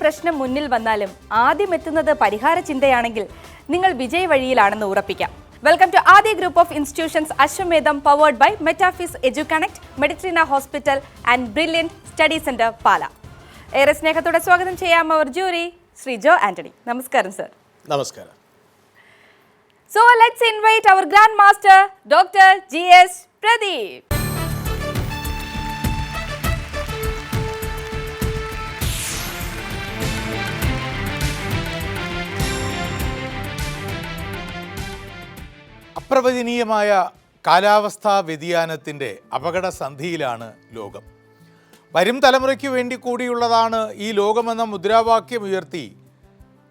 പ്രശ്നം മുന്നിൽ വന്നാലും ആദ്യം എത്തുന്നത് പരിഹാര ചിന്തയാണെങ്കിൽ നിങ്ങൾ വിജയ വഴിയിലാണെന്ന് ഉറപ്പിക്കാം. Welcome to Aadya group of institutions Ashwamedham powered by Metaphase EduConnect Meditrina hospital and brilliant study center Pala ഏറെ സ്നേഹത്തോടെ സ്വാഗതം ചെയ്യാം അവർ ജൂറി ശ്രീ ജോ ആന്റണി. നമസ്കാരം സർ നമസ്കാരം. So let's invite our master doctor G S Pradeep. അപ്രവചനീയമായ കാലാവസ്ഥാ വ്യതിയാനത്തിന്റെ അപകട സന്ധിയിലാണ് ലോകം. വരും തലമുറയ്ക്ക് വേണ്ടി കൂടിയുള്ളതാണ് ഈ ലോകമെന്ന മുദ്രാവാക്യം ഉയർത്തി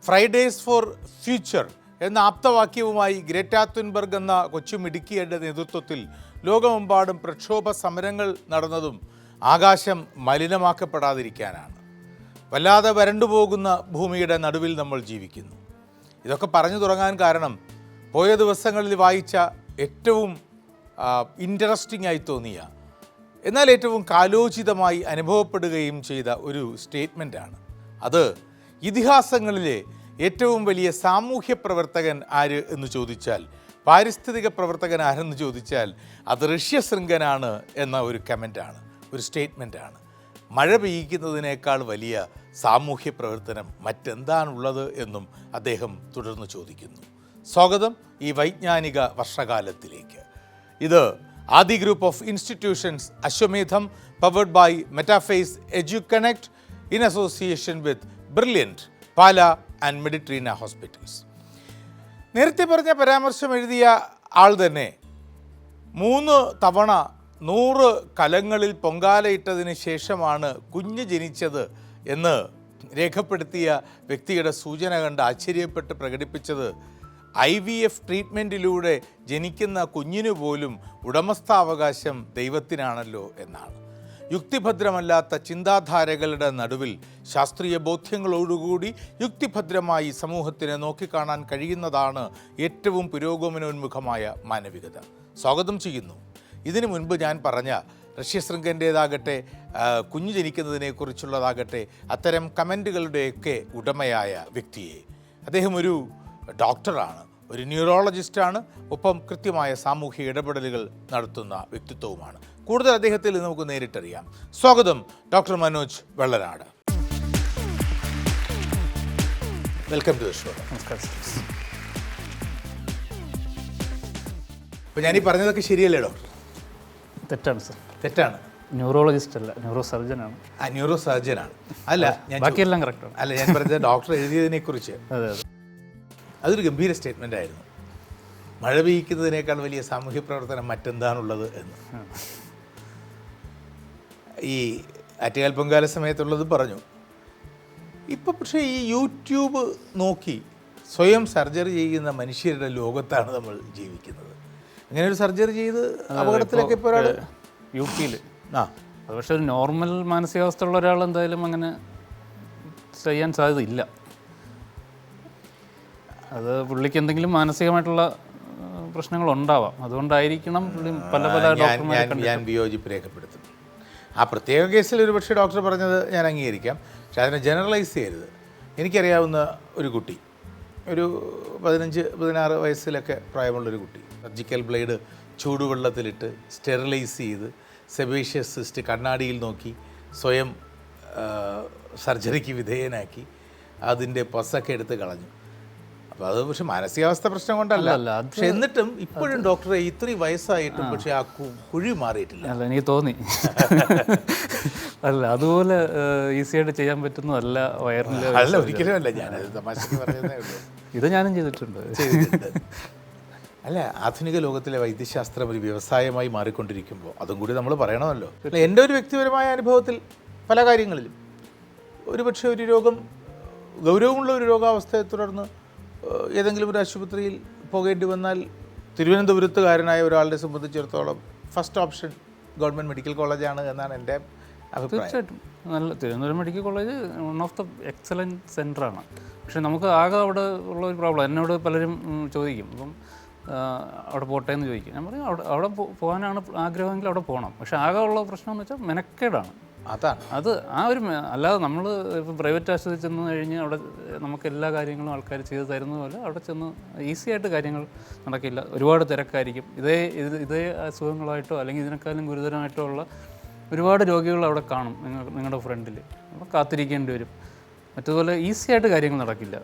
ഫ്രൈഡേസ് ഫോർ ഫ്യൂച്ചർ എന്ന ആപ്തവാക്യവുമായി ഗ്രേറ്റ തുൻബർഗ് എന്ന കൊച്ചുമിടുക്കിയുടെ നേതൃത്വത്തിൽ ലോകമെമ്പാടും പ്രക്ഷോഭ സമരങ്ങൾ നടന്നതും ആകാശം മലിനമാക്കപ്പെടാതിരിക്കാനാണ്. വല്ലാതെ വരണ്ടുപോകുന്ന ഭൂമിയുടെ നടുവിൽ നമ്മൾ ജീവിക്കുന്നു. ഇതൊക്കെ പറഞ്ഞു തുടങ്ങാൻ കാരണം പോയ ദിവസങ്ങളിൽ വായിച്ച ഏറ്റവും ഇൻട്രസ്റ്റിംഗ് ആയി തോന്നിയ എന്നാൽ ഏറ്റവും കാലോചിതമായി അനുഭവപ്പെടുകയും ചെയ്ത ഒരു സ്റ്റേറ്റ്മെന്റാണ് അത് ഇതിഹാസങ്ങളിലെ ഏറ്റവും വലിയ സാമൂഹ്യ പ്രവർത്തകൻ ആര് എന്ന് ചോദിച്ചാൽ പാരിസ്ഥിതിക പ്രവർത്തകൻ ആരെന്ന് ചോദിച്ചാൽ അത് ഋഷ്യ ശൃംഗനാണ് എന്ന ഒരു കമന്റാണ് ഒരു സ്റ്റേറ്റ്മെന്റാണ് മഴ പെയ്യിക്കുന്നതിനേക്കാൾ വലിയ സാമൂഹ്യ പ്രവർത്തനം മറ്റെന്താണുള്ളത് എന്നും അദ്ദേഹം തുടർന്ന് ചോദിക്കുന്നു. സ്വാഗതം ഈ വൈജ്ഞാനിക വർഷകാലത്തിലേക്ക്. ഇത് Aadi group of institutions Ashwamedham powered by Metaphase EduConnect in association with brilliant Pala and Meditrina hospitals നേരത്തെ പറഞ്ഞ പരാമർശം എഴുതിയ ആൾ തന്നെ മൂന്ന് തവണ നൂറ് കലങ്ങളിൽ പൊങ്കാലയിട്ടതിന് ശേഷമാണ് കുഞ്ഞ് ജനിച്ചത് എന്ന് രേഖപ്പെടുത്തിയ വ്യക്തിയുടെ സൂചന കണ്ട് ആശ്ചര്യപ്പെട്ട് പ്രകടിപ്പിച്ചത് ഐ വി എഫ് ട്രീറ്റ്മെന്റിലൂടെ ജനിക്കുന്ന കുഞ്ഞിനു പോലും ഉടമസ്ഥാവകാശം ദൈവത്തിനാണല്ലോ എന്നാണ്. യുക്തിഭദ്രമല്ലാത്ത ചിന്താധാരകളുടെ നടുവിൽ ശാസ്ത്രീയ ബോധ്യങ്ങളോടുകൂടി യുക്തിഭദ്രമായി സമൂഹത്തിനെ നോക്കിക്കാണാൻ കഴിയുന്നതാണ് ഏറ്റവും പുരോഗമനോന്മുഖമായ മാനവികത. സ്വാഗതം ചെയ്യുന്നു. ഇതിനു മുൻപ് ഞാൻ പറഞ്ഞ ഋഷ്യശൃംഗന്റേതാകട്ടെ കുഞ്ഞു ജനിക്കുന്നതിനെക്കുറിച്ചുള്ളതാകട്ടെ അത്തരം കമന്റുകളുടെയൊക്കെ ഉടമയായ വ്യക്തിയെ. അദ്ദേഹം ഒരു ഡോക്ടറാണ്. ഒരു ന്യൂറോളജിസ്റ്റാണ്. ഒപ്പം കൃത്യമായ സാമൂഹിക ഇടപെടലുകൾ നടത്തുന്ന വ്യക്തിത്വവുമാണ്. കൂടുതൽ അദ്ദേഹത്തിൽ നമുക്ക് നേരിട്ടറിയാം. സ്വാഗതം doctor Manoj Vellanad. Welcome to show. നമസ്കാരം. അപ്പോൾ ഞാനീ പറഞ്ഞതൊക്കെ ശരിയല്ലേ ഡോക്ടർ? തെറ്റാണ് സർ. തെറ്റാണ്. ന്യൂറോളജിസ്റ്റ് അല്ല ന്യൂറോ സർജനാണ് ആ ന്യൂറോ സർജനാണ് അല്ല ഞാൻ ബാക്കിയെല്ലാം കറക്റ്റാണ് അല്ല ഞാൻ പറഞ്ഞത് ഡോക്ടർ എഴുതിയതിനെ കുറിച്ച് അതെ അതെ. അതൊരു ഗംഭീര സ്റ്റേറ്റ്മെന്റ് ആയിരുന്നു. മഴ പെയ്യിക്കുന്നതിനേക്കാൾ വലിയ സാമൂഹ്യ പ്രവർത്തനം മറ്റെന്താണുള്ളത് എന്ന്. ഈ ആറ്റുകാൽ പൊങ്കാല സമയത്തുള്ളത് പറഞ്ഞു. ഇപ്പം പക്ഷേ ഈ യൂട്യൂബ് നോക്കി സ്വയം സർജറി ചെയ്യുന്ന മനുഷ്യരുടെ ലോകത്താണ് നമ്മൾ ജീവിക്കുന്നത്. അങ്ങനെ ഒരു സർജറി ചെയ്ത് അപകടത്തിലൊക്കെ ഇപ്പോൾ ഒരാൾ യു പിയിൽ ആ. അത് പക്ഷേ ഒരു നോർമൽ മാനസികാവസ്ഥ ഉള്ള ഒരാൾ എന്തായാലും അങ്ങനെ ചെയ്യാൻ സാധ്യതയില്ല. അത് പുള്ളിക്ക് എന്തെങ്കിലും മാനസികമായിട്ടുള്ള പ്രശ്നങ്ങൾ ഉണ്ടാവാം അതുകൊണ്ടായിരിക്കണം പുള്ളി പല പല ഞാൻ ഞാൻ വിയോജിപ്പ് രേഖപ്പെടുത്തും ആ പ്രത്യേക കേസിൽ ഒരു പക്ഷേ ഡോക്ടർ പറഞ്ഞത് ഞാൻ അംഗീകരിക്കാം. പക്ഷെ അതിനെ ജനറലൈസ് ചെയ്യരുത്. എനിക്കറിയാവുന്ന ഒരു കുട്ടി ഒരു പതിനഞ്ച് പതിനാറ് വയസ്സിലൊക്കെ പ്രായമുള്ളൊരു കുട്ടി സർജിക്കൽ ബ്ലേഡ് ചൂടുവെള്ളത്തിലിട്ട് സ്റ്റെറിലൈസ് ചെയ്ത് സെബേഷ്യസ് സിസ്റ്റ് കണ്ണാടിയിൽ നോക്കി സ്വയം സർജറിക്ക് വിധേയനാക്കി അതിന്റെ പസൊക്കെ എടുത്ത് കളഞ്ഞു. അപ്പോൾ അത് പക്ഷെ മാനസികാവസ്ഥ പ്രശ്നം കൊണ്ടല്ല. പക്ഷെ എന്നിട്ടും ഇപ്പോഴും ഡോക്ടറെ ഇത്രയും വയസ്സായിട്ടും പക്ഷെ ആ കുഴി മാറിയിട്ടില്ല. അല്ല എനിക്ക് തോന്നി. അല്ല അതുപോലെ ഈസി ആയിട്ട് ചെയ്യാൻ പറ്റുന്നതല്ല വയറിന് അല്ല ഒരിക്കലും അല്ല. ഞാൻ തമാശക്ക് പറയുന്നേ ഉള്ളൂ. ഇത് ഞാനും ചെയ്തിട്ടുണ്ട്. അല്ല ആധുനിക ലോകത്തിലെ വൈദ്യശാസ്ത്രം ഒരു വ്യവസായമായി മാറിക്കൊണ്ടിരിക്കുമ്പോൾ അതും കൂടി നമ്മൾ പറയണമല്ലോ. അല്ല, എന്റെ ഒരു വ്യക്തിപരമായ അനുഭവത്തിൽ പല കാര്യങ്ങളിലും. ഒരുപക്ഷെ ഒരു രോഗം ഗൗരവമുള്ള ഒരു രോഗാവസ്ഥയെ തുടർന്ന് ഏതെങ്കിലും ഒരു ആശുപത്രിയിൽ പോകേണ്ടി വന്നാൽ തിരുവനന്തപുരത്തുകാരനായ ഒരാളെ സംബന്ധിച്ചിടത്തോളം ഫസ്റ്റ് ഓപ്ഷൻ ഗവൺമെന്റ് മെഡിക്കൽ കോളേജാണ് എന്നാണ് എന്റെ തീർച്ചയായിട്ടും. നല്ല Thiruvananthapuram medical college one of the excellent സെന്ററാണ് പക്ഷേ നമുക്ക് ആകെ അവിടെ ഉള്ള ഒരു പ്രോബ്ലം എന്നോട് പലരും ചോദിക്കും. അപ്പം അവിടെ പോട്ടെ എന്ന് ചോദിക്കും. ഞാൻ പറയും അവിടെ അവിടെ പോകാനാണ് ആഗ്രഹമെങ്കിൽ അവിടെ പോകണം പക്ഷേ ആകെ ഉള്ള പ്രശ്നം എന്ന് വെച്ചാൽ മെനക്കേടാണ്. അതാണ്. അത് ആ ഒരു അല്ലാതെ നമ്മൾ ഇപ്പോൾ പ്രൈവറ്റ് ആശുപത്രി ചെന്ന് കഴിഞ്ഞ് അവിടെ നമുക്ക് എല്ലാ കാര്യങ്ങളും ആൾക്കാർ ചെയ്ത് തരുന്ന പോലെ അവിടെ ചെന്ന് ഈസി ആയിട്ട് കാര്യങ്ങൾ നടക്കില്ല. ഒരുപാട് തിരക്കായിരിക്കും. ഇതേ ഇത് ഇതേ അസുഖങ്ങളായിട്ടോ അല്ലെങ്കിൽ ഇതിനേക്കാളും ഗുരുതരമായിട്ടോ ഉള്ള ഒരുപാട് രോഗികൾ അവിടെ കാണും നിങ്ങൾ നിങ്ങളുടെ ഫ്രണ്ടിൽ അപ്പോൾ കാത്തിരിക്കേണ്ടി വരും. മറ്റതുപോലെ ഈസി ആയിട്ട് കാര്യങ്ങൾ നടക്കില്ല.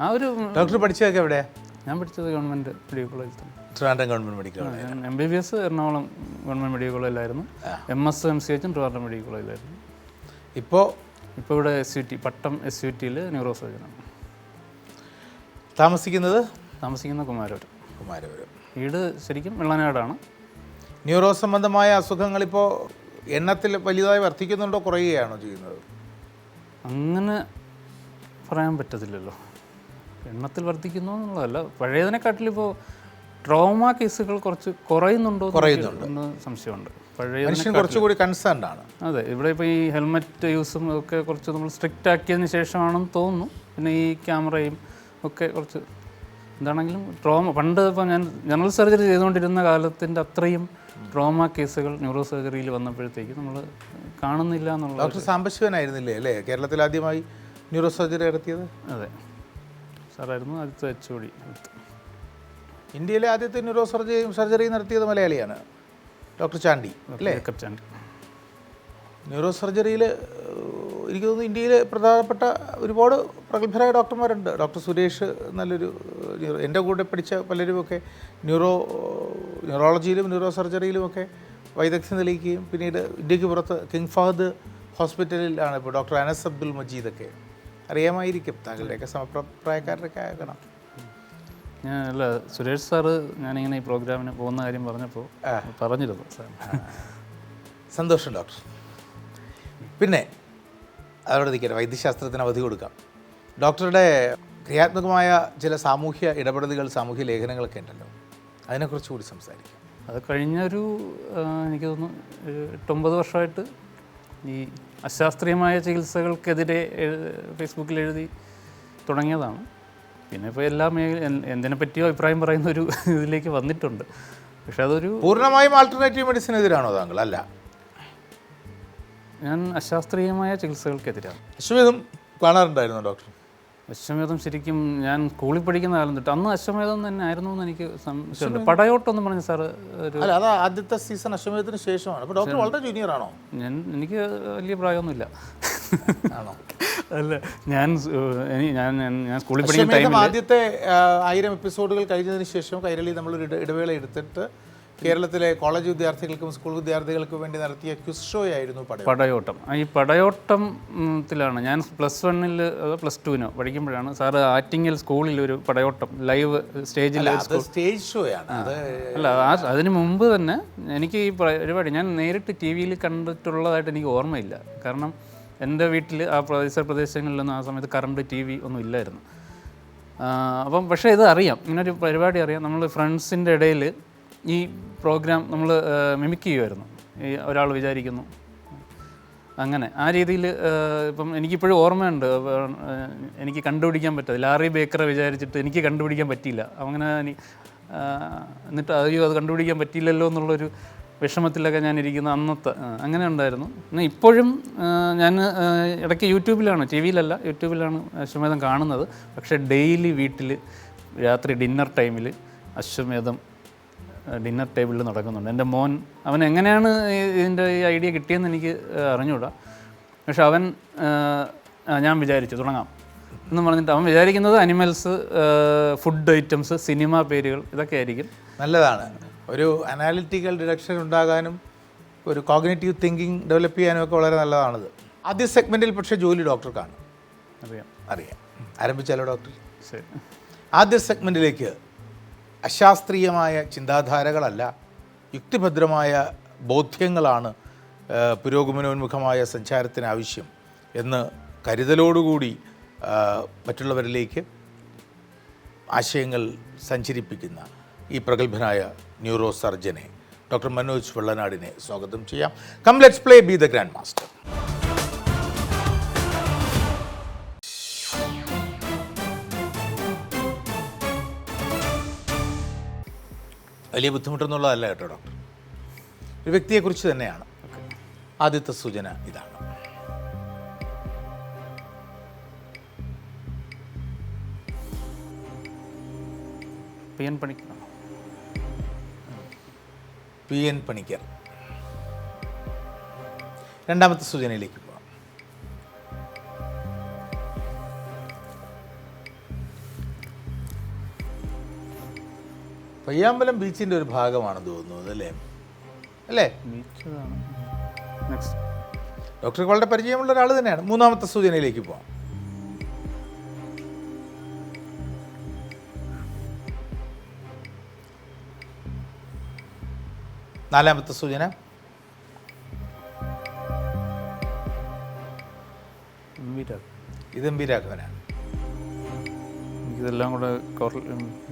ആ ഒരു ഡോക്ടർ പഠിച്ചതൊക്കെ എവിടെയാ? ഞാൻ പഠിച്ചത് ഗവൺമെന്റ് മെഡിക്കൽ കോളേജിൽ തന്നെ. Trivandrum government medical college. M B B S Ernakulam government medical കോളേജിലായിരുന്നു. M S M C എച്ചും ട്രിവാൻഡ്രം മെഡിക്കൽ കോളേജിലായിരുന്നു. ഇപ്പോൾ ഇപ്പോൾ ഇവിടെ S U T Pattom S U ടിയിൽ ന്യൂറോ സർജനാണ് താമസിക്കുന്നത്? താമസിക്കുന്ന കുമാരപുരം. കുമാരപുരം. വീട് ശരിക്കും വെള്ളനാടാണ്. ന്യൂറോ സംബന്ധമായ അസുഖങ്ങൾ ഇപ്പോൾ എണ്ണത്തിൽ വലുതായി വർദ്ധിക്കുന്നുണ്ടോ കുറയുകയാണോ ചെയ്യുന്നത്? അങ്ങനെ പറയാൻ പറ്റത്തില്ലല്ലോ. എണ്ണത്തിൽ വർദ്ധിക്കുന്നു എന്നുള്ളതല്ല. പഴയതിനെക്കാട്ടിലിപ്പോൾ ട്രോമ കേസുകൾ കുറച്ച് കുറയുന്നുണ്ടോ എന്ന് കുറയുന്നുണ്ട്. എന്ന് സംശയമുണ്ട്. പഴയ കുറച്ചുകൂടി കൺസേൺഡ് ആണ്. അതെ ഇവിടെ ഇപ്പോൾ ഈ ഹെൽമെറ്റ് യൂസും ഒക്കെ കുറച്ച് നമ്മൾ സ്ട്രിക്റ്റ് ആക്കിയതിന് ശേഷമാണെന്ന് തോന്നുന്നു. പിന്നെ ഈ ക്യാമറയും ഒക്കെ കുറച്ച് എന്താണെങ്കിലും ട്രോമ പണ്ട് ഇപ്പോൾ ഞാൻ ജനറൽ സർജറി ചെയ്തുകൊണ്ടിരുന്ന കാലത്തിന്റെ അത്രയും ട്രോമ കേസുകൾ ന്യൂറോ സർജറിയിൽ വന്നപ്പോഴത്തേക്ക് നമ്മൾ കാണുന്നില്ല എന്നുള്ള ഡോക്ടർ സാമ്പശിവനായിരുന്നില്ലേ അല്ലേ? കേരളത്തിൽ ആദ്യമായി ന്യൂറോ സർജറി നടത്തിയത്? അതെ. സാറായിരുന്നു. ആദ്യത്തെ എച്ച് ഒ ഡി ഇന്ത്യയിലെ ആദ്യത്തെ ന്യൂറോ സർജറി സർജറി നടത്തിയത് മലയാളിയാണ്. ഡോക്ടർ ചാണ്ടി അല്ലേ? ഡോക്ടർ ചാണ്ടി. ന്യൂറോ സർജറിയിൽ എനിക്ക് തോന്നുന്നു ഇന്ത്യയിൽ പ്രധാനപ്പെട്ട ഒരുപാട് പ്രഗത്ഭരായ ഡോക്ടർമാരുണ്ട്. ഡോക്ടർ സുരേഷ് നല്ലൊരു എന്റെ കൂടെ പഠിച്ച പലരുമൊക്കെ ന്യൂറോ ന്യൂറോളജിയിലും ന്യൂറോ സർജറിയിലുമൊക്കെ വൈദഗ്ധ്യം തെളിയിക്കുകയും പിന്നീട് ഇന്ത്യയ്ക്ക് പുറത്ത് കിങ് ഫഹദ് ഹോസ്പിറ്റലിലാണ് ഇപ്പോൾ ഡോക്ടർ അനസ് അബ്ദുൽ മജീദൊക്കെ. അറിയാമായിരിക്കും. താങ്കളുടെയൊക്കെ സമപ്രായക്കാരുടെയൊക്കെ ആകണം. ഞാൻ അല്ല സുരേഷ് സാറ് ഞാനിങ്ങനെ ഈ പ്രോഗ്രാമിന് പോകുന്ന കാര്യം പറഞ്ഞപ്പോൾ പറഞ്ഞിരുന്നു സാർ. സന്തോഷം ഡോക്ടർ. പിന്നെ അതവിടെ നിൽക്കട്ടെ വൈദ്യശാസ്ത്രത്തിന് അവധി കൊടുക്കാം. ഡോക്ടറുടെ ക്രിയാത്മകമായ ചില സാമൂഹ്യ ഇടപെടലുകൾ സാമൂഹ്യ ലേഖനങ്ങളൊക്കെ ഉണ്ടല്ലോ. അതിനെക്കുറിച്ച് കൂടി സംസാരിക്കാം. അത് കഴിഞ്ഞൊരു എനിക്ക് തോന്നുന്നു എട്ടൊമ്പത് വർഷമായിട്ട് ഈ അശാസ്ത്രീയമായ ചികിത്സകൾക്കെതിരെ ഫേസ്ബുക്കിൽ എഴുതി തുടങ്ങിയതാണ്. പിന്നെ ഇപ്പോൾ എല്ലാ മേഖല എന്തിനെ പറ്റിയോ അഭിപ്രായം പറയുന്ന ഒരു ഇതിലേക്ക് വന്നിട്ടുണ്ട്. പക്ഷെ അതൊരു പൂർണമായും ആൾട്ടർനേറ്റീവ് മെഡിസിൻ മെഡിസിനെതിരാണോ താങ്കൾ? അല്ല. ഞാൻ അശാസ്ത്രീയമായ ചികിത്സകൾക്കെതിരാണ്. അശ്വതും കാണാറുണ്ടായിരുന്നു ഡോക്ടർ? അശ്വമേധം ശരിക്കും ഞാൻ സ്കൂളിൽ പഠിക്കുന്ന കാലം തൊട്ട് അന്ന് അശ്വമേധം തന്നെ ആയിരുന്നു എന്ന് എനിക്ക് സംശയമുണ്ട് പടയോട്ടം പറഞ്ഞു സാറ് ഒരു അല്ല അത് ആദ്യത്തെ സീസൺ അശ്വമേധത്തിന് ശേഷമാണ്. അപ്പോൾ ഡോക്ടർ വളരെ ജൂനിയർ ആണോ? ഞാൻ എനിക്ക് വലിയ പ്രായമൊന്നുമില്ല. ആണോ? അല്ല ഞാൻ ഞാൻ ഞാൻ- സ്കൂളിൽ പഠിക്കുന്ന ആദ്യത്തെ ആയിരം എപ്പിസോഡുകൾ കഴിഞ്ഞതിന് ശേഷം കൈരളി നമ്മളൊരു ഇട- ഇടവേള എടുത്തിട്ട് കേരളത്തിലെ കോളേജ് വിദ്യാർത്ഥികൾക്കും സ്കൂൾ വിദ്യാർത്ഥികൾക്കും വേണ്ടി നടത്തിയ ക്വിസ് ഷോ ആയിരുന്നു പടയോട്ടം. ഈ പടയോട്ടത്തിലാണ് ഞാൻ പ്ലസ് വണ്ണിൽ പ്ലസ് ടുവിനോ പഠിക്കുമ്പോഴാണ് സാറ് ആറ്റിങ്ങൽ സ്കൂളിൽ ഒരു പടയോട്ടം ലൈവ് സ്റ്റേജിൽ സ്റ്റേജ് ഷോ ആണ് അല്ല അതിന് മുമ്പ് തന്നെ എനിക്ക് ഈ പരിപാടി ഞാൻ നേരിട്ട് ടി വിയിൽ കണ്ടിട്ടുള്ളതായിട്ട് എനിക്ക് ഓർമ്മയില്ല. കാരണം എന്റെ വീട്ടിൽ ആ പരിസര പ്രദേശങ്ങളിലൊന്നും ആ സമയത്ത് കറണ്ട് ടി വി ഒന്നും ഇല്ലായിരുന്നു. അപ്പം പക്ഷേ ഇത് അറിയാം. ഇങ്ങനൊരു പരിപാടി അറിയാം. നമ്മൾ ഫ്രണ്ട്സിന്റെ ഇടയിൽ ഈ പ്രോഗ്രാം നമ്മൾ മിമിക് ചെയ്യുമായിരുന്നു ഈ ഒരാൾ വിചാരിക്കുന്നു. അങ്ങനെ ആ രീതിയിൽ ഇപ്പം എനിക്കിപ്പോഴും ഓർമ്മയുണ്ട്. എനിക്ക് കണ്ടുപിടിക്കാൻ പറ്റില്ല ലാറി ബേക്കറെ വിചാരിച്ചിട്ട് എനിക്ക് കണ്ടുപിടിക്കാൻ പറ്റിയില്ല. അങ്ങനെ എന്നിട്ട് അയ്യോ അത് കണ്ടുപിടിക്കാൻ പറ്റിയില്ലല്ലോ എന്നുള്ളൊരു വിഷമത്തിലൊക്കെ ഞാനിരിക്കുന്ന അന്നത്തെ. അങ്ങനെ ഉണ്ടായിരുന്നു. പിന്നെ ഇപ്പോഴും ഞാൻ ഇടയ്ക്ക് യൂട്യൂബിലാണ് ടി വിയിലല്ല യൂട്യൂബിലാണ് അശ്വമേധം കാണുന്നത്. പക്ഷേ ഡെയിലി വീട്ടിൽ രാത്രി ഡിന്നർ ടൈമിൽ അശ്വമേധം ഡിന്നർ ടേബിളിൽ നടക്കുന്നുണ്ട്. എന്റെ മോൻ അവൻ എങ്ങനെയാണ് ഇതിന്റെ ഈ ഐഡിയ കിട്ടിയെന്ന് എനിക്ക് അറിഞ്ഞുകൂടാ. പക്ഷെ അവൻ ഞാൻ വിചാരിച്ചു തുടങ്ങാം. എന്ന് പറഞ്ഞിട്ട് അവൻ വിചാരിക്കുന്നത് അനിമൽസ് ഫുഡ് ഐറ്റംസ് സിനിമ പേരുകൾ ഇതൊക്കെ ആയിരിക്കും. നല്ലതാണ്. ഒരു അനാലിറ്റിക്കൽ ഡിഡക്ഷൻ ഉണ്ടാകാനും ഒരു കോഗ്നേറ്റീവ് തിങ്കിങ് ഡെവലപ്പ് ചെയ്യാനും ഒക്കെ വളരെ നല്ലതാണത്. ആദ്യ സെഗ്മെന്റിൽ പക്ഷേ ജോലി ഡോക്ടർക്കാണ് അറിയാം. അറിയാം. ആരംഭിച്ചാലോ ഡോക്ടർ ശരി. ആദ്യ സെഗ്മെന്റിലേക്ക് അശാസ്ത്രീയമായ ചിന്താധാരകളല്ല യുക്തിഭദ്രമായ ബോധ്യങ്ങളാണ് പുരോഗമനോന്മുഖമായ സഞ്ചാരത്തിന് ആവശ്യം എന്ന് കരുതലോടുകൂടി മറ്റുള്ളവരിലേക്ക് ആശയങ്ങൾ സഞ്ചരിപ്പിക്കുന്ന ഈ പ്രഗത്ഭനായ ന്യൂറോ സർജനെ ഡോക്ടർ മനോജ് വെള്ളനാടിനെ സ്വാഗതം ചെയ്യാം. Come let's play be the grand master വലിയ ബുദ്ധിമുട്ടൊന്നുള്ളതല്ല കേട്ടോ ഡോക്ടർ. ഒരു വ്യക്തിയെക്കുറിച്ച് തന്നെയാണ്. ആദ്യത്തെ സൂചന ഇതാണ്. പി എൻ പണിക്കറാണോ പി എൻ പണിക്കർ. രണ്ടാമത്തെ സൂചനയിലേക്ക് പയ്യാമ്പലം ബീച്ചിന്റെ ഒരു ഭാഗമാണെന്ന് തോന്നുന്നത് അല്ലേ? അല്ലേ ഡോക്ടർ ഡോക്ടർക്ക് വളരെ പരിചയമുള്ള ഒരാൾ തന്നെയാണ്. മൂന്നാമത്തെ സൂചനയിലേക്ക് പോവാം. നാലാമത്തെ സൂചന. ഇത് എം രാഘവനാണ്. എനിക്കിതെല്ലാം കൂടെ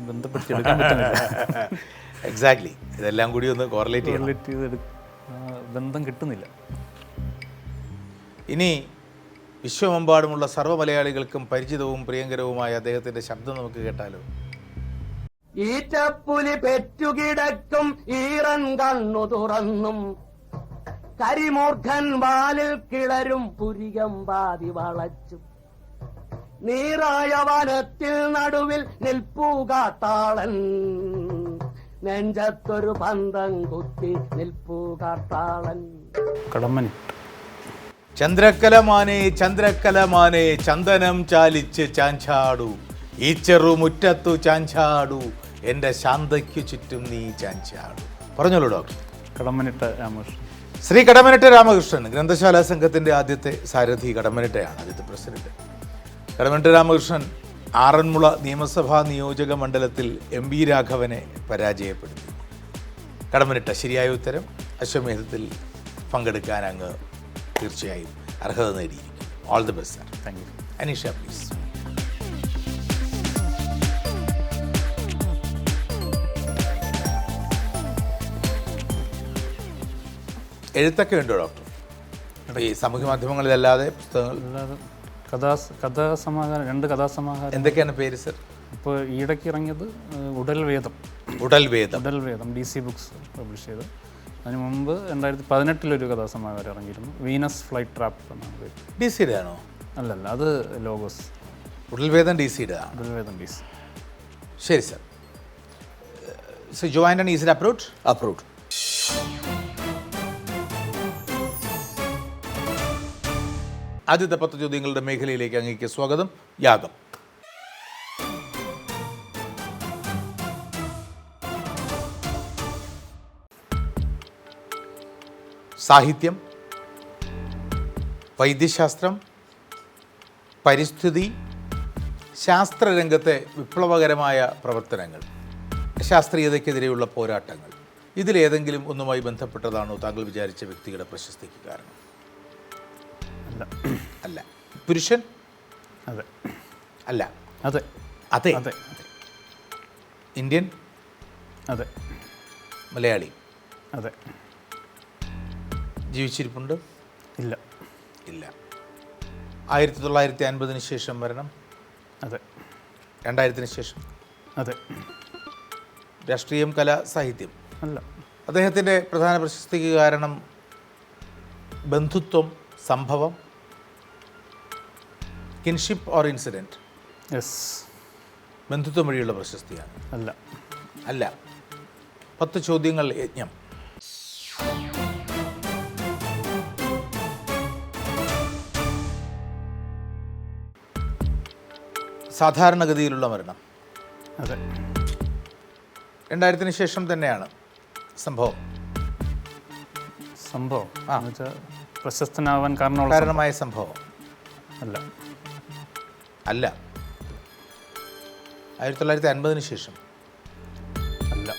ബന്ധപ്പെടുത്തി എടുക്കാൻ പറ്റുന്നില്ല. എക്സാക്ട്ലി ഇതെല്ലാം കൂടി ഒന്ന് കോറിലേറ്റ് ചെയ്ത് ബന്ധം കിട്ടുന്നില്ല. ഇനി വിശ്വമെമ്പാടുമുള്ള സർവ മലയാളികൾക്കും പരിചിതവും പ്രിയങ്കരവുമായ അദ്ദേഹത്തിന്റെ ശബ്ദം നമുക്ക് കേട്ടാലോ? ഈറ്റപ്പുലി പെറ്റുകിടക്കും ഈറൻ കണ്ണു തുറന്നും. കരിമൂർഖൻ വാലിൽ കിളരും പുരികം പാതി വളച്ചും. നീറായ വനത്തിൽ നടുവിൽ നിൽപ്പൂകാത്താളൻ നെഞ്ചത്തൊരു പന്തം കുത്തി നിൽപ്പൂ കടമ്മനിട്ട് കടമ്മനി. ചന്ദ്രക്കലമാനെ ചന്ദ്രക്കലമാനെ ചന്ദനം ചാലിച്ച് ചാഞ്ചാടു. ഈ ചെറു മുറ്റത്തു ചാഞ്ചാടു. എന്റെ ശാന്തയ്ക്കു ചുറ്റും നീ ചാഞ്ചാടു. പറഞ്ഞോളൂ ഡോക്ടർ. കടമ്മനിട്ട രാമകൃഷ്ണൻ. ശ്രീ കടമനിട്ട രാമകൃഷ്ണൻ ഗ്രന്ഥശാല സംഘത്തിന്റെ ആദ്യത്തെ സാരഥി കടമനിട്ടയാണ് ആദ്യത്തെ പ്രസിഡന്റ്. കടമനിട്ട രാമകൃഷ്ണൻ ആറന്മുള നിയമസഭാ നിയോജക മണ്ഡലത്തിൽ എം വി രാഘവനെ പരാജയപ്പെടുത്തി. കടമനിട്ട ശരിയായ ഉത്തരം അശ്വമേധത്തിൽ പങ്കെടുക്കാൻ അങ്ങ് തീർച്ചയായും അർഹത നേടിയിരിക്കും all the best sir thank you Aneesha please എഴുത്തൊക്കെ ഉണ്ടോ ഡോക്ടർ ഈ സാമൂഹ്യ മാധ്യമങ്ങളിലല്ലാതെ കഥാ കഥാസമാഹാരം രണ്ട് കഥാസമാഹാരം എന്തൊക്കെയാണ് പേര് സർ? ഇപ്പോൾ ഈയിടയ്ക്ക് ഇറങ്ങിയത് ഉടൽ വേദം. ഉടൽ വേദം. ഉടൽ വേദം ഡി സി ബുക്സ് പബ്ലിഷ് ചെയ്ത്. അതിന് മുമ്പ് രണ്ടായിരത്തി പതിനെട്ടിലൊരു കഥാസമാഹാരം ഇറങ്ങിയിരുന്നു. വീനസ് ഫ്ലൈറ്റ് ട്രാപ്പ് എന്നാണ് പേര്. ഡി സിയുടെ ആണോ അല്ലല്ല അത് ലോഗോസ്. ഉടൽ വേദം ഡി സിയുടെ. Udal Vedam D C. ശരി sir. So Jo Antony is approved approved ആദ്യത്തെ പത്ത് ചോദ്യങ്ങളുടെ മേഖലയിലേക്ക് അങ്ങേക്ക് സ്വാഗതം. യാഗം. സാഹിത്യം വൈദ്യശാസ്ത്രം പരിസ്ഥിതി ശാസ്ത്രരംഗത്തെ വിപ്ലവകരമായ പ്രവർത്തനങ്ങൾ ശാസ്ത്രീയതയ്ക്കെതിരെയുള്ള പോരാട്ടങ്ങൾ. ഇതിലേതെങ്കിലും ഒന്നുമായി ബന്ധപ്പെട്ടതാണോ താങ്കൾ വിചാരിച്ച വ്യക്തിയുടെ പ്രശസ്തിക്ക് കാരണം? അല്ല. അല്ല. പുരുഷൻ? അതെ. അല്ല. അതെ. അതെ. അതെ. ഇന്ത്യൻ? അതെ. മലയാളി? അതെ. ജീവിച്ചിരിപ്പുണ്ട്? ഇല്ല. ഇല്ല. ആയിരത്തി തൊള്ളായിരത്തി അൻപതിന് ശേഷം വരണം അതെ. രണ്ടായിരത്തിന് ശേഷം? അതെ. രാഷ്ട്രീയം കല സാഹിത്യം? അല്ല. അദ്ദേഹത്തിന്റെ പ്രധാന പ്രശസ്തിക്ക് കാരണം ബന്ധുത്വം സംഭവം? Kinship or incident? യെസ്. ബന്ധുത്വം വഴിയുള്ള പ്രശസ്തിയാണ്. അല്ല. അല്ല. പത്ത് ചോദ്യങ്ങൾ യജ്ഞം. സാധാരണഗതിയിലുള്ള മരണം. അതെ. രണ്ടായിരത്തിന് ശേഷം തന്നെയാണ് സംഭവം. സംഭവം ആ. പ്രശസ്തനാവാൻ കാരണമുള്ള കാരണമായ സംഭവം. അല്ല. അല്ല. ആയിരത്തി തൊള്ളായിരത്തി അൻപതിന് ശേഷം. അല്ല.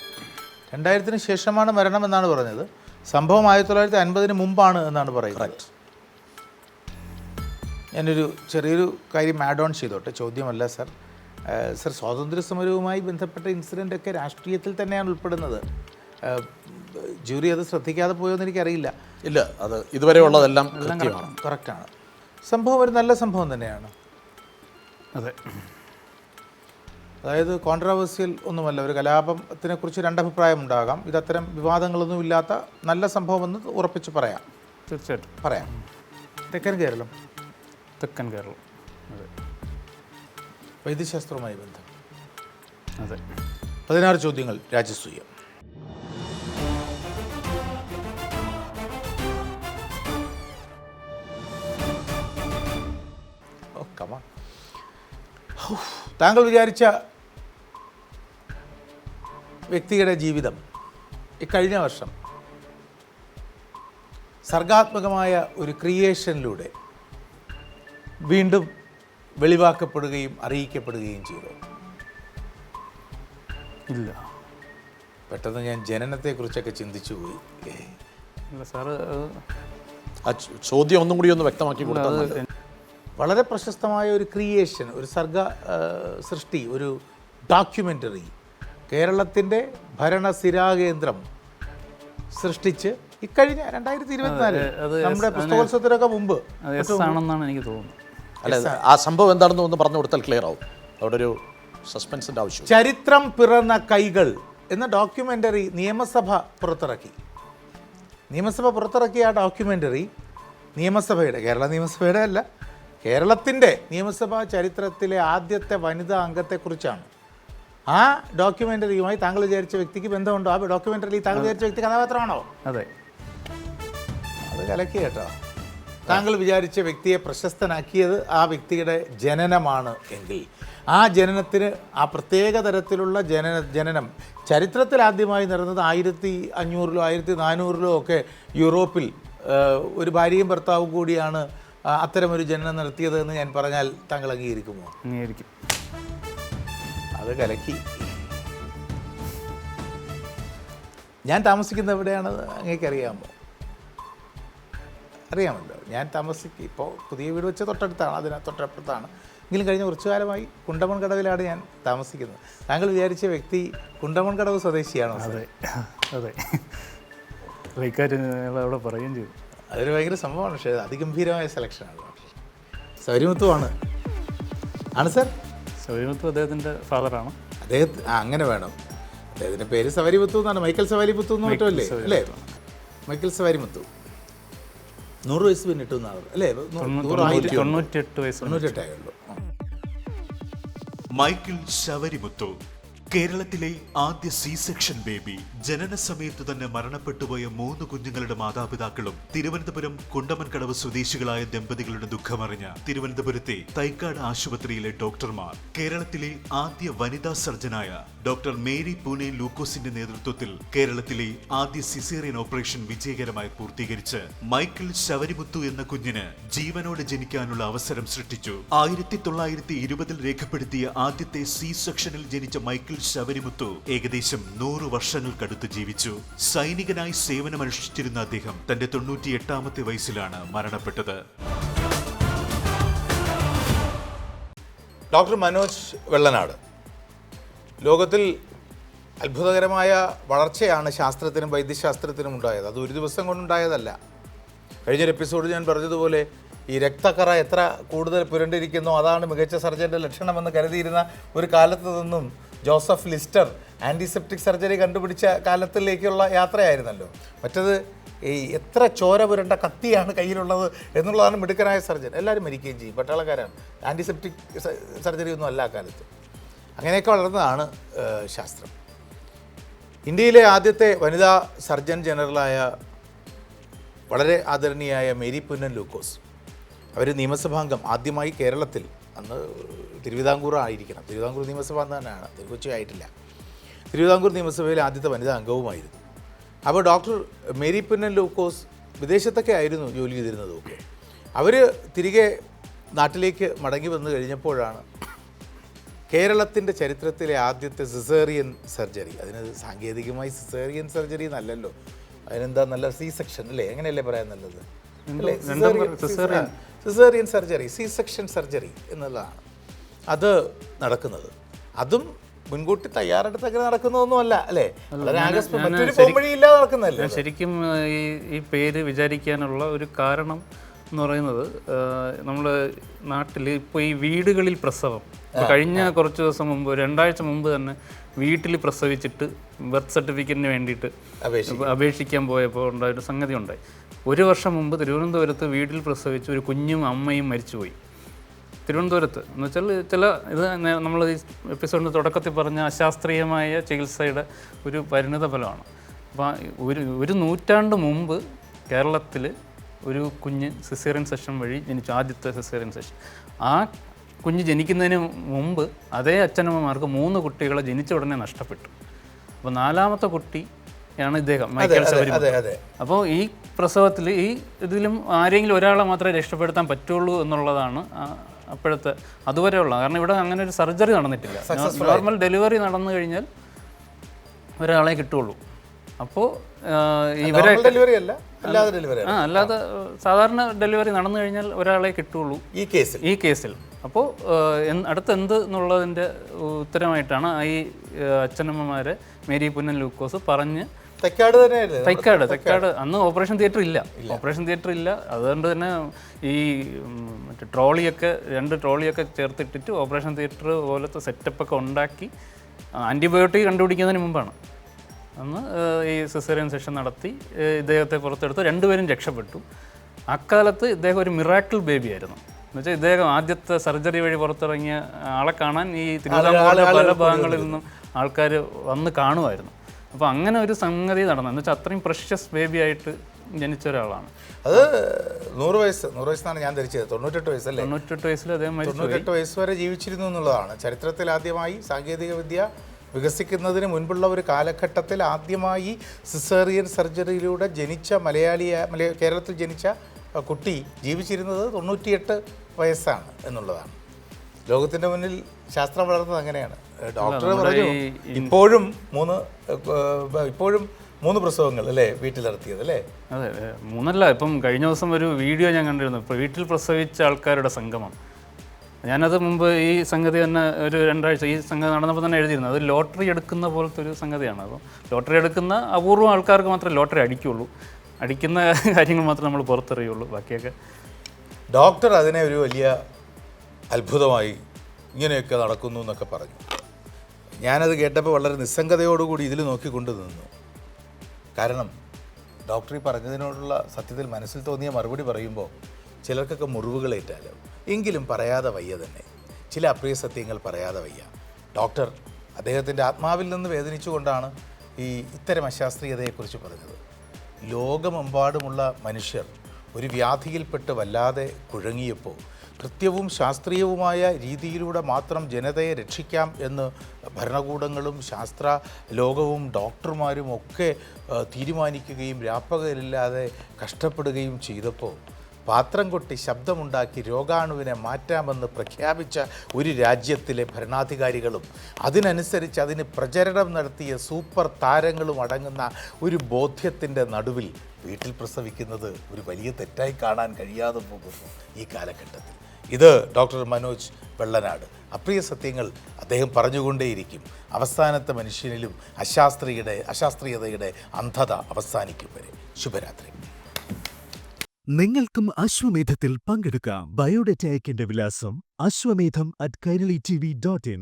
രണ്ടായിരത്തിന് ശേഷമാണ് മരണം എന്നാണ് പറഞ്ഞത്. സംഭവം ആയിരത്തി തൊള്ളായിരത്തി അൻപതിന് മുമ്പാണ് എന്നാണ് പറയുന്നത്. ഞാനൊരു ചെറിയൊരു കാര്യം ആഡ് ഓൺ ചെയ്തോട്ടെ. ചോദ്യമല്ല സർ സർ സ്വാതന്ത്ര്യ സമരവുമായി ബന്ധപ്പെട്ട ഇൻസിഡന്റ് ഒക്കെ രാഷ്ട്രീയത്തിൽ തന്നെയാണ് ഉൾപ്പെടുന്നത്. ജൂറി അത് ശ്രദ്ധിക്കാതെ പോയോന്ന് എനിക്കറിയില്ല. ഇല്ല അത് ഇതുവരെ ഉള്ളതെല്ലാം കറക്റ്റാണ് സംഭവം ഒരു നല്ല സംഭവം തന്നെയാണ്. അതെ. അതായത് കോൺട്രവേഴ്സ്യൽ ഒന്നുമല്ല. ഒരു കലാപത്തിനെ കുറിച്ച് രണ്ടഭിപ്രായം ഉണ്ടാകാം ഇത് അത്തരം വിവാദങ്ങളൊന്നും ഇല്ലാത്ത നല്ല സംഭവമെന്ന് ഉറപ്പിച്ച് പറയാം. തീർച്ചയായിട്ടും. പറയാം. തെക്കൻ കേരളം. തെക്കൻ കേരളം. അതെ. വൈദ്യശാസ്ത്രവുമായി ബന്ധം. അതെ. പതിനാറ് ചോദ്യങ്ങൾ രാജസൂയം. ഓ കമാ താങ്കൾ വിചാരിച്ച വ്യക്തിയുടെ ജീവിതം ഇക്കഴിഞ്ഞ വർഷം സർഗാത്മകമായ ഒരു ക്രിയേഷനിലൂടെ വീണ്ടും വെളിവാക്കപ്പെടുകയും അറിയിക്കപ്പെടുകയും ചെയ്തു. ഇല്ല. പെട്ടെന്ന് ഞാൻ ജനനത്തെക്കുറിച്ചൊക്കെ ചിന്തിച്ചു പോയി. ഇല്ല സാറ് അത് ആ ചോദ്യം ഒന്നും കൂടി ഒന്ന് വ്യക്തമാക്കി കൊടുത്താൽ. വളരെ പ്രശസ്തമായ ഒരു ക്രിയേഷൻ ഒരു സർഗ സൃഷ്ടി ഒരു ഡോക്യുമെന്ററി കേരളത്തിന്റെ ഭരണസ്ഥിരാകേന്ദ്രം സൃഷ്ടിച്ച് ഇക്കഴിഞ്ഞ രണ്ടായിരത്തി ഇരുപത്തിനാല് നമ്മുടെ പുസ്തകോത്സവത്തിനൊക്കെ മുമ്പ്. ആണെന്നാണ് എനിക്ക് തോന്നുന്നത്. അല്ല ആ. സംഭവം എന്താണെന്ന് ഒന്ന് പറഞ്ഞു കൊടുത്താൽ ക്ലിയർ ആവും. അവിടെ ഒരു സസ്പെൻസിന്റെ ആവശ്യം ചരിത്രം പിറന്ന കൈകൾ എന്ന ഡോക്യുമെന്ററി നിയമസഭ പുറത്തിറക്കി. നിയമസഭ പുറത്തിറക്കിയ ആ ഡോക്യുമെന്ററി നിയമസഭയുടെ കേരള നിയമസഭയുടെ അല്ല കേരളത്തിന്റെ നിയമസഭാ ചരിത്രത്തിലെ ആദ്യത്തെ വനിതാ അംഗത്തെക്കുറിച്ചാണ്. ആ ഡോക്യുമെന്ററിയുമായി താങ്കൾ വിചാരിച്ച വ്യക്തിക്ക് ബന്ധമുണ്ടോ? ആ ഡോക്യുമെന്ററിയിൽ താങ്കൾ വിചാരിച്ച വ്യക്തി കഥാപാത്രമാണോ? അതെ. അത് കലക്കി കേട്ടോ. താങ്കൾ വിചാരിച്ച വ്യക്തിയെ പ്രശസ്തനാക്കിയത് ആ വ്യക്തിയുടെ ജനനമാണ് എങ്കിൽ. ആ ജനനത്തിന് ആ പ്രത്യേക തരത്തിലുള്ള ജനന ജനനം ചരിത്രത്തിൽ ആദ്യമായി നടന്നത് ആയിരത്തി അഞ്ഞൂറിലോ ആയിരത്തി നാനൂറിലോ ഒക്കെ യൂറോപ്പിൽ ഒരു ഭാര്യയും ഭർത്താവും കൂടിയാണ് അത്തരമൊരു ജനനം നടത്തിയത് എന്ന് ഞാൻ പറഞ്ഞാൽ താങ്കൾ അംഗീകരിക്കുമോ? അംഗീകരിക്കും. അത് കലക്കി. ഞാൻ താമസിക്കുന്നത് എവിടെയാണ് അങ്ങേക്ക് അറിയാമോ? അറിയാമല്ലോ. ഞാൻ താമസിക്കും ഇപ്പോൾ പുതിയ വീട് വെച്ച തൊട്ടടുത്താണ് അതിന് തൊട്ടപ്പുറത്താണ്. എങ്കിലും കഴിഞ്ഞ കുറച്ചു കാലമായി കുണ്ടമൺ കടവിലാണ് ഞാൻ താമസിക്കുന്നത്. താങ്കൾ വിചാരിച്ച വ്യക്തി കുണ്ടമൺ കടവ് സ്വദേശിയാണോ അതെ. അതെ. അവിടെ പറയുകയും ചെയ്തു. അതൊരു ഭയങ്കര സംഭവമാണ് പക്ഷേ അത് അതിഗംഭീരമായ സെലക്ഷനാണ് സൗരിമുത്തുവാണ് ആണ് സർ ശബരിമത്ത് അദ്ദേഹത്തിന്റെ ഫാദറാണ് അദ്ദേഹത്തിന് ആ, അങ്ങനെ വേണം. അദ്ദേഹത്തിന്റെ പേര് സവാരിമുത്തു എന്നാണ്. മൈക്കൽ സവാരിമുത്തു എന്ന് മറ്റോ അല്ലേ? അല്ലേ? മൈക്കൽ സവാരിമുത്തു. നൂറ് വയസ്സ് പിന്നിട്ടു എന്നാണ് അല്ലേ? തൊണ്ണൂറ്റെട്ട് വയസ്സ് തൊണ്ണൂറ്റെട്ടായുള്ളൂ മൈക്കിൾ ശവരിമുത്തു കേരളത്തിലെ ആദ്യ സി സെക്ഷൻ ബേബി ജനന സമയത്ത് തന്നെ മരണപ്പെട്ടുപോയ മൂന്ന് കുഞ്ഞുങ്ങളുടെ മാതാപിതാക്കളും തിരുവനന്തപുരം കുണ്ടമൻകടവ് സ്വദേശികളായ ദമ്പതികളുടെ ദുഃഖമറിഞ്ഞ തിരുവനന്തപുരത്തെ തൈക്കാട് ആശുപത്രിയിലെ ഡോക്ടർമാർ കേരളത്തിലെ ആദ്യ വനിതാ സർജനായ ഡോക്ടർ മേരി പൂനെ ലൂക്കോസിന്റെ നേതൃത്വത്തിൽ കേരളത്തിലെ ആദ്യ സിസേറിയൻ ഓപ്പറേഷൻ വിജയകരമായി പൂർത്തീകരിച്ച് മൈക്കിൾ ശവരിമുത്തു എന്ന കുഞ്ഞിന് ജീവനോടെ ജനിക്കാനുള്ള അവസരം സൃഷ്ടിച്ചു. ആയിരത്തി തൊള്ളായിരത്തി ഇരുപതിൽ രേഖപ്പെടുത്തിയ ആദ്യത്തെ സി സെക്ഷനിൽ ജനിച്ച മൈക്കിൾ ശബരിമുത്തു ഏകദേശം നൂറു വർഷങ്ങൾക്കടുത്ത് ജീവിച്ചു. സൈനികനായി സേവനമനുഷ്ഠിച്ചിരുന്ന അദ്ദേഹം തന്റെ തൊണ്ണൂറ്റിയെട്ടാമത്തെ വയസ്സിലാണ് മരണപ്പെട്ടത്. ഡോക്ടർ മനോജ് വെള്ളനാട്. ലോകത്തിൽ അത്ഭുതകരമായ വളർച്ചയാണ് ശാസ്ത്രത്തിനും വൈദ്യശാസ്ത്രത്തിനും ഉണ്ടായത്. അത് ഒരു ദിവസം കൊണ്ടുണ്ടായതല്ല. കഴിഞ്ഞൊരു എപ്പിസോഡ് ഞാൻ പറഞ്ഞതുപോലെ ഈ രക്തക്കറ എത്ര കൂടുതൽ പുരണ്ടിരിക്കുന്നു അതാണ് മികച്ച സർജന്റെ ലക്ഷണമെന്ന് കരുതിയിരുന്ന ഒരു കാലത്ത് നിന്നും ജോസഫ് ലിസ്റ്റർ ആന്റിസെപ്റ്റിക് സർജറി കണ്ടുപിടിച്ച കാലത്തിലേക്കുള്ള യാത്രയായിരുന്നല്ലോ. മറ്റത് ഈ എത്ര ചോര പുരണ്ട കത്തിയാണ് കയ്യിലുള്ളത് എന്നുള്ളതാണ് മിടുക്കനായ സർജൻ എല്ലാവരും മരിക്കുകയും ചെയ്യും. പട്ടാളക്കാരാണ്. ആന്റിസെപ്റ്റിക് സർജറി ഒന്നും അല്ല കാലത്ത്. അങ്ങനെയൊക്കെ വളർന്നതാണ് ശാസ്ത്രം. ഇന്ത്യയിലെ ആദ്യത്തെ വനിതാ സർജൻ ജനറലായ വളരെ ആദരണീയായ മേരി പുന്നൻ ലൂക്കോസ്. അവർ നിയമസഭാംഗം ആദ്യമായി കേരളത്തിൽ അന്ന് തിരുവിതാംകൂർ ആയിരിക്കണം. തിരുവിതാംകൂർ നിയമസഭ അന്ന് തന്നെയാണ്. കൊച്ചി ആയിട്ടില്ല. തിരുവിതാംകൂർ നിയമസഭയിൽ ആദ്യത്തെ വനിതാ അംഗവുമായിരുന്നു. അപ്പോൾ ഡോക്ടർ മേരി പുന്നൻ ലൂക്കോസ് വിദേശത്തൊക്കെ ആയിരുന്നു ജോലി ചെയ്തിരുന്നതൊക്കെ. അവർ തിരികെ നാട്ടിലേക്ക് മടങ്ങി വന്നു കഴിഞ്ഞപ്പോഴാണ് കേരളത്തിന്റെ ചരിത്രത്തിലെ ആദ്യത്തെ സിസേറിയൻ സർജറി. അതിന് സാങ്കേതികമായി സിസേറിയൻ സർജറി എന്നല്ലല്ലോ. അതിനെന്താ നല്ല സി സെക്ഷൻ അല്ലേ? എങ്ങനെയല്ലേ പറയാൻ നല്ലത്? Caesarean surgery C section surgery എന്നുള്ളതാണ്. അത് നടക്കുന്നത്. അതും മുൻകൂട്ടി തയ്യാറെടുത്തൊക്കെ നടക്കുന്നതൊന്നുമല്ല അല്ലേ? മറ്റൊരു പോംവഴിയില്ലാതെ നടക്കുന്നതല്ലേ ശരിക്കും ഈ ഈ പേര് വിചാരിക്കാനുള്ള ഒരു കാരണം എന്ന് പറയുന്നത് നമ്മൾ നാട്ടിൽ ഇപ്പോൾ ഈ വീടുകളിൽ പ്രസവം. കഴിഞ്ഞ കുറച്ച് ദിവസം മുമ്പ് രണ്ടാഴ്ച മുമ്പ് തന്നെ വീട്ടിൽ പ്രസവിച്ചിട്ട് ബർത്ത് സർട്ടിഫിക്കറ്റിന് വേണ്ടിയിട്ട് അപേക്ഷിക്കാൻ പോയപ്പോൾ ഉണ്ടായ ഒരു സംഗതി ഉണ്ടായി. ഒരു വർഷം മുമ്പ് തിരുവനന്തപുരത്ത് വീട്ടിൽ പ്രസവിച്ച് ഒരു കുഞ്ഞും അമ്മയും മരിച്ചുപോയി. തിരുവനന്തപുരത്ത്. എന്ന് വെച്ചാൽ ചില ഇത് നമ്മൾ ഈ എപ്പിസോഡിന്റെ തുടക്കത്തിൽ പറഞ്ഞ അശാസ്ത്രീയമായ ചികിത്സയുടെ ഒരു പരിണിത ഫലമാണ്. അപ്പോൾ ഒരു ഒരു നൂറ്റാണ്ട് മുമ്പ് കേരളത്തിൽ ഒരു കുഞ്ഞ് സിസേറിയൻ സെഷൻ വഴി ജനിച്ചു ആദ്യത്തെ സിസേറിയൻ സെഷൻ ആ കുഞ്ഞ് ജനിക്കുന്നതിന് മുമ്പ് അതേ അച്ഛനമ്മമാർക്ക് മൂന്ന് കുട്ടികളെ ജനിച്ച ഉടനെ നഷ്ടപ്പെട്ടു. അപ്പോൾ നാലാമത്തെ കുട്ടി ആണ് ഇദ്ദേഹം മൈക്കൽ ശബരിമല. അപ്പോൾ ഈ പ്രസവത്തിൽ ഈ ഇതിലും ആരെങ്കിലും ഒരാളെ മാത്രമേ രക്ഷപ്പെടുത്താൻ പറ്റുള്ളൂ എന്നുള്ളതാണ് അപ്പോഴത്തെ അതുവരെയുള്ള കാരണം ഇവിടെ അങ്ങനെ ഒരു സർജറി നടന്നിട്ടില്ല. നോർമൽ ഡെലിവറി നടന്നു കഴിഞ്ഞാൽ ഒരാളെ കിട്ടുള്ളൂ. അപ്പോൾ ഇവരെ ഡെലിവറി അല്ല. അല്ലാതെ ഡെലിവറി ആ അല്ലാതെ സാധാരണ ഡെലിവറി നടന്നു കഴിഞ്ഞാൽ ഒരാളെ കിട്ടുള്ളൂ. ഈ കേസിൽ. ഈ കേസിൽ. അപ്പോൾ അടുത്ത് എന്ത് എന്നുള്ളതിന്റെ ഉത്തരമായിട്ടാണ് ഈ അച്ഛനമ്മമാരെ മേരി പുന്നൻ ലൂക്കോസ് പറഞ്ഞ് തെക്കാട് തന്നെയായിരുന്നു. തൈക്കാട് തെക്കാട്. അന്ന് ഓപ്പറേഷൻ തിയേറ്റർ ഇല്ല. ഓപ്പറേഷൻ തിയേറ്റർ ഇല്ല. അതുകൊണ്ട് തന്നെ ഈ മറ്റേ ട്രോളിയൊക്കെ രണ്ട് ട്രോളിയൊക്കെ ചേർത്തിട്ടിട്ട് ഓപ്പറേഷൻ തിയേറ്റർ പോലത്തെ സെറ്റപ്പൊക്കെ ഉണ്ടാക്കി ആന്റിബയോട്ടിക് കണ്ടുപിടിക്കുന്നതിന് മുമ്പാണ്. അന്ന് ഈ സിസേറിയൻ സെഷൻ നടത്തി ഇദ്ദേഹത്തെ പുറത്തെടുത്ത്. രണ്ടുപേരും രക്ഷപ്പെട്ടു. അക്കാലത്ത് ഇദ്ദേഹം ഒരു മിറാക്കിൾ ബേബി ആയിരുന്നു എന്നുവെച്ചാൽ ഇദ്ദേഹം ആദ്യത്തെ സർജറി വഴി പുറത്തിറങ്ങിയ ആളെ കാണാൻ ഈ തിരുവിതാംകൂറിലെ പല ഭാഗങ്ങളിൽ നിന്നും ആൾക്കാർ വന്ന് കാണുമായിരുന്നു. അപ്പോൾ അങ്ങനെ ഒരു സംഗതി നടന്നു. എന്നുവെച്ചാൽ അത്രയും പ്രഷ്യസ് ബേബി ആയിട്ട് ജനിച്ച ഒരാളാണ്. അത് നൂറ് വയസ്സ് നൂറ് വയസ്സാണ് ഞാൻ ധരിച്ചത്. തൊണ്ണൂറ്റെട്ട് വയസ്സല്ലേ? തൊണ്ണൂറ്റെട്ട് വയസ്സിൽ അദ്ദേഹം തൊണ്ണൂറ്റെട്ട് വയസ്സ് വരെ ജീവിച്ചിരുന്നു എന്നുള്ളതാണ്. ചരിത്രത്തിൽ ആദ്യമായി സാങ്കേതിക വിദ്യ വികസിക്കുന്നതിന് മുൻപുള്ള ഒരു കാലഘട്ടത്തിൽ ആദ്യമായി സിസേറിയൻ സർജറിയിലൂടെ ജനിച്ച മലയാളിയ മലയ കേരളത്തിൽ ജനിച്ച കുട്ടി ജീവിച്ചിരുന്നത് തൊണ്ണൂറ്റിയെട്ട് വയസ്സാണ് എന്നുള്ളതാണ്. ലോകത്തിന്റെ മുന്നിൽ ശാസ്ത്രം വളർന്നത് അങ്ങനെയാണ്. ഡോക്ടർ പറഞ്ഞു ഇപ്പോഴും മൂന്ന് ഇപ്പോഴും മൂന്ന് പ്രസവങ്ങൾ അല്ലേ വീട്ടിൽ നടത്തിയത് അല്ലേ? അതെ മൂന്നല്ല ഇപ്പം കഴിഞ്ഞ ദിവസം ഒരു വീഡിയോ ഞാൻ കണ്ടിരുന്നു. ഇപ്പോൾ വീട്ടിൽ പ്രസവിച്ച ആൾക്കാരുടെ സംഗമം. ഞാനത് മുമ്പ് ഈ സംഗതി തന്നെ ഒരു രണ്ടാഴ്ച ഈ സംഗതി നടന്നപ്പോൾ തന്നെ എഴുതിയിരുന്നു. അത് ലോട്ടറി എടുക്കുന്ന പോലത്തെ ഒരു സംഗതിയാണ്. അപ്പോൾ ലോട്ടറി എടുക്കുന്ന അപൂർവം ആൾക്കാർക്ക് മാത്രമേ ലോട്ടറി അടിക്കുള്ളൂ. അടിക്കുന്ന കാര്യങ്ങൾ മാത്രമേ നമ്മൾ പുറത്തറിയുള്ളൂ. ബാക്കിയൊക്കെ ഡോക്ടർ അതിനെ ഒരു വലിയ അത്ഭുതമായി ഇങ്ങനെയൊക്കെ നടക്കുന്നു എന്നൊക്കെ പറഞ്ഞു. ഞാനത് കേട്ടപ്പോൾ വളരെ നിസ്സംഗതയോടുകൂടി ഇതിൽ നോക്കിക്കൊണ്ട് നിന്നു. കാരണം ഡോക്ടർ പറഞ്ഞതിനോടുള്ള സത്യത്തിൽ മനസ്സിൽ തോന്നിയ മറുപടി പറയുമ്പോൾ ചിലർക്കൊക്കെ മുറിവുകളേറ്റാലോ എങ്കിലും പറയാതെ വയ്യ തന്നെ. ചില അപ്രിയ സത്യങ്ങൾ പറയാതെ വയ്യ. ഡോക്ടർ അദ്ദേഹത്തിന്റെ ആത്മാവിൽ നിന്ന് വേദനിച്ചുകൊണ്ടാണ് ഈ ഇത്തരം അശാസ്ത്രീയതയെക്കുറിച്ച് പറഞ്ഞത്. ലോകമെമ്പാടുമുള്ള മനുഷ്യർ ഒരു വ്യാധിയിൽപ്പെട്ട് വല്ലാതെ കുഴങ്ങിയപ്പോൾ കൃത്യവും ശാസ്ത്രീയവുമായ രീതിയിലൂടെ മാത്രം ജനതയെ രക്ഷിക്കാം എന്ന് ഭരണകൂടങ്ങളും ശാസ്ത്ര ലോകവും ഡോക്ടർമാരും ഒക്കെ തീരുമാനിക്കുകയും രാപ്പകലില്ലാതെ കഷ്ടപ്പെടുകയും ചെയ്തപ്പോൾ പാത്രം കൊട്ടി ശബ്ദമുണ്ടാക്കി രോഗാണുവിനെ മാറ്റാമെന്ന് പ്രഖ്യാപിച്ച ഒരു രാജ്യത്തിലെ ഭരണാധികാരികളും അതിനനുസരിച്ച് അതിന് പ്രചരണം നടത്തിയ സൂപ്പർ താരങ്ങളും അടങ്ങുന്ന ഒരു ബോധ്യത്തിന്റെ നടുവിൽ വീട്ടിൽ പ്രസവിക്കുന്നത് ഒരു വലിയ തെറ്റായി കാണാൻ കഴിയാതെ പോകുന്നു ഈ കാലഘട്ടത്തിൽ. ഇത് ഡോക്ടർ മനോജ് വെള്ളനാട്. അപ്രിയ സത്യങ്ങൾ അദ്ദേഹം പറഞ്ഞുകൊണ്ടേയിരിക്കും. അവസാനത്തെ മനുഷ്യനിലും അശാസ്ത്രീയയുടെ അശാസ്ത്രീയതയുടെ അന്ധത അവസാനിക്കും വരെ. ശുഭരാത്രി. നിങ്ങൾക്കും അശ്വമേധത്തിൽ പങ്കെടുക്കാം. ബയോഡേറ്റ അയക്കേണ്ട വിലാസം Ashwamedham at Kairali T V dot in.